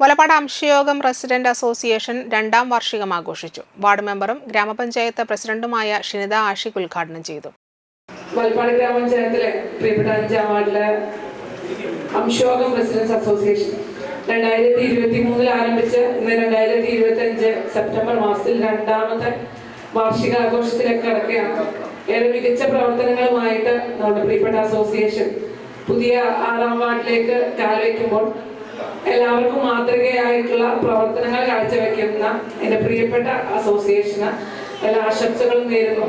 Valappad അംശയോഗം resident association രണ്ടാം വാർഷികം ആഘോഷിച്ചു. വാർഡ് മെമ്പറും ഗ്രാമപഞ്ചായത്ത് പ്രസിഡന്റുമായ ഷിനിത ആഷിഖ് ഉദ്ഘാടനം ചെയ്തു. വലപ്പാട് ഗ്രാമപഞ്ചായത്തിലെ പ്രിയപ്പെട്ട അഞ്ചാം വാർഡിലെ അംശോകം റെസിഡൻസ് അസോസിയേഷൻ രണ്ടായിരത്തി ഇരുപത്തി മൂന്നിൽ ആരംഭിച്ച് ഇന്ന് രണ്ടായിരത്തി ഇരുപത്തി അഞ്ച് സെപ്റ്റംബർ മാസത്തിൽ രണ്ടാമത്തെ വാർഷികാഘോഷത്തിലേക്ക് കടക്കുകയാണ്. ഏറെ മികച്ച പ്രവർത്തനങ്ങളുമായിട്ട് നമ്മുടെ പ്രിയപ്പെട്ട അസോസിയേഷൻ പുതിയ ആറാം വാർഡിലേക്ക് കാൽവെക്കുമ്പോൾ എല്ലാവർക്കും മാതൃകയായിട്ടുള്ള പ്രവർത്തനങ്ങൾ കാഴ്ചവെക്കുന്ന എന്റെ പ്രിയപ്പെട്ട അസോസിയേഷന് എല്ലാ ആശംസകളും നേരുന്നു.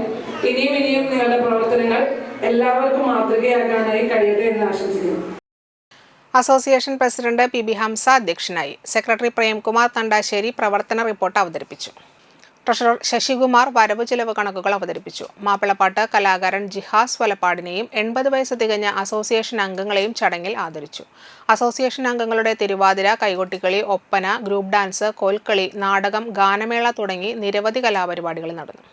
ഇനിയും ഇനിയും നിങ്ങളുടെ പ്രവർത്തനങ്ങൾ എല്ലാവർക്കും മാതൃകയാകാനായി കഴിയട്ടെ എന്ന് ആശംസിക്കുന്നു. Association president P B Hamza അധ്യക്ഷനായി. സെക്രട്ടറി പ്രേംകുമാർ തണ്ടാശ്ശേരി പ്രവർത്തന റിപ്പോർട്ട് അവതരിപ്പിച്ചു. ട്രഷറർ ശശികുമാർ വരവ് ചെലവ് കണക്കുകൾ അവതരിപ്പിച്ചു. മാപ്പിളപ്പാട്ട് കലാകാരൻ ജിഹാസ് വലപ്പാടിനെയും എൺപത് വയസ്സ് തികഞ്ഞ അസോസിയേഷൻ അംഗങ്ങളെയും ചടങ്ങിൽ ആദരിച്ചു. അസോസിയേഷൻ അംഗങ്ങളുടെ തിരുവാതിര കൈകൊട്ടിക്കളി ഒപ്പന ഗ്രൂപ്പ് ഡാൻസ് കോൽക്കളി നാടകം ഗാനമേള തുടങ്ങി നിരവധി കലാപരിപാടികൾ നടന്നു.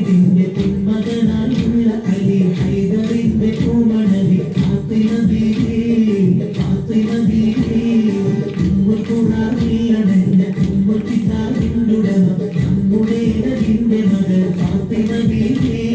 ഹബീബിന്റെ പെൺമകനായുള്ള അലി ഹൈദറിന്റെ പൂമണലി ഫാത്തിമ ബീബി ഫാത്തിമ ബീബി ഉമ്മ ഖുറാനിയാണെന്റെ ഉമ്മ പിതാവിന്റെ ഉടമ നമ്മുടെ ഇടതിന്റെ മകൾ ഫാത്തിമ ബീബി